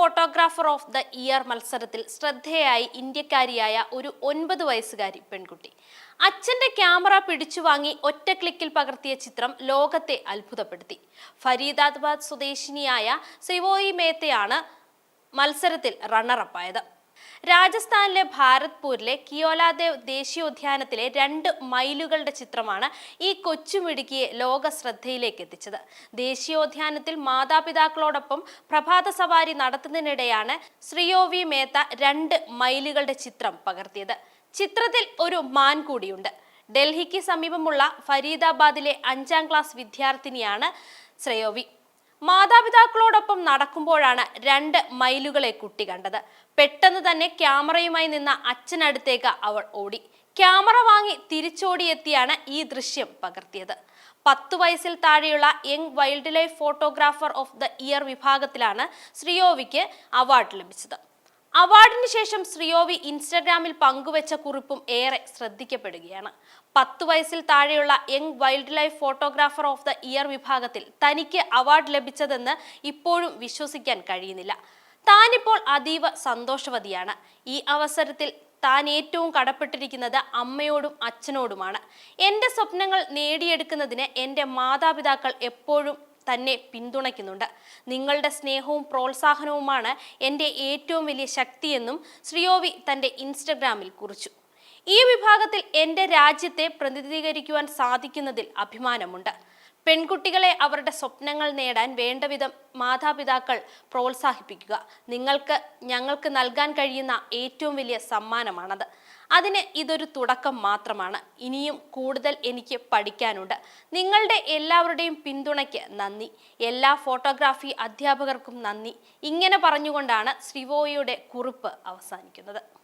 Photographer of the year മത്സരത്തിൽ ശ്രദ്ധേയായി ഇന്ത്യക്കാരിയായ ഒരു ഒൻപത് വയസ്സുകാരി പെൺകുട്ടി. അച്ഛന്റെ ക്യാമറ പിടിച്ചു വാങ്ങി ഒറ്റ ക്ലിക്കിൽ പകർത്തിയ ചിത്രം ലോകത്തെ അത്ഭുതപ്പെടുത്തി. ഫരീദാബാദ് സ്വദേശിനിയായ ശ്രീവോയി മേത്തയാണ് മത്സരത്തിൽ റണ്ണറപ്പായത് രാജസ്ഥാനിലെ ഭാരത്പൂരിലെ കിയോലാദേവ് ദേശീയോദ്യാനത്തിലെ രണ്ട് മൈലുകളുടെ ചിത്രമാണ് ഈ കൊച്ചുമിടുക്കിയെ ലോക ശ്രദ്ധയിലേക്ക് എത്തിച്ചത് ദേശീയോദ്യാനത്തിൽ മാതാപിതാക്കളോടൊപ്പം പ്രഭാത സവാരി നടത്തുന്നതിനിടെയാണ് ശ്രീയോവി മേത്ത രണ്ട് മൈലുകളുടെ ചിത്രം പകർത്തിയത്. ചിത്രത്തിൽ ഒരു മാൻ കൂടിയുണ്ട്. ഡൽഹിക്ക് സമീപമുള്ള ഫരീദാബാദിലെ അഞ്ചാം ക്ലാസ് വിദ്യാർത്ഥിനിയാണ് ശ്രേയോവി. മാതാപിതാക്കളോടൊപ്പം നടക്കുമ്പോഴാണ് രണ്ട് മൈലുകളെ കുട്ടി കണ്ടത്. പെട്ടെന്ന് തന്നെ ക്യാമറയുമായി നിന്ന അച്ഛനടുത്തേക്ക് അവൾ ഓടി. ക്യാമറ വാങ്ങി തിരിച്ചോടിയെത്തിയാണ് ഈ ദൃശ്യം പകർത്തിയത്. പത്തു വയസ്സിൽ താഴെയുള്ള young wild life photographer of the year വിഭാഗത്തിലാണ് ശ്രീയോവിക്ക് അവാർഡ് ലഭിച്ചത്. അവാർഡിന് ശേഷം ശ്രീയോവി ഇൻസ്റ്റഗ്രാമിൽ പങ്കുവച്ച കുറിപ്പും ഏറെ ശ്രദ്ധിക്കപ്പെടുകയാണ്. പത്തു വയസ്സിൽ താഴെയുള്ള young wild life photographer of the year വിഭാഗത്തിൽ തനിക്ക് അവാർഡ് ലഭിച്ചതെന്ന് ഇപ്പോഴും വിശ്വസിക്കാൻ കഴിയുന്നില്ല. താനിപ്പോൾ അതീവ സന്തോഷവതിയാണ്. ഈ അവസരത്തിൽ താൻ ഏറ്റവും കടപ്പെട്ടിരിക്കുന്നത് അമ്മയോടും അച്ഛനോടുമാണ്. എന്റെ സ്വപ്നങ്ങൾ നേടിയെടുക്കുന്നതിന് എന്റെ മാതാപിതാക്കൾ എപ്പോഴും തന്നെ പിന്തുണയ്ക്കുന്നുണ്ട്. നിങ്ങളുടെ സ്നേഹവും പ്രോത്സാഹനവുമാണ് എന്റെ ഏറ്റവും വലിയ ശക്തിയെന്നും ശ്രീയോവി തന്റെ ഇൻസ്റ്റഗ്രാമിൽ കുറിച്ചു. ഈ വിഭാഗത്തിൽ എന്റെ രാജ്യത്തെ പ്രതിനിധീകരിക്കുവാൻ സാധിക്കുന്നതിൽ അഭിമാനമുണ്ട്. പെൺകുട്ടികളെ അവരുടെ സ്വപ്നങ്ങൾ നേടാൻ വേണ്ടവിധം മാതാപിതാക്കൾ പ്രോത്സാഹിപ്പിക്കുക. നിങ്ങൾക്ക് ഞങ്ങൾക്ക് നൽകാൻ കഴിയുന്ന ഏറ്റവും വലിയ സമ്മാനമാണത്. അതിന് ഇതൊരു തുടക്കം മാത്രമാണ്. ഇനിയും കൂടുതൽ എനിക്ക് പഠിക്കാനുണ്ട്. നിങ്ങളുടെ എല്ലാവരുടെയും പിന്തുണയ്ക്ക് നന്ദി. എല്ലാ ഫോട്ടോഗ്രാഫി അധ്യാപകർക്കും നന്ദി. ഇങ്ങനെ പറഞ്ഞുകൊണ്ടാണ് ശ്രീവോയുടെ കുറിപ്പ് അവസാനിക്കുന്നത്.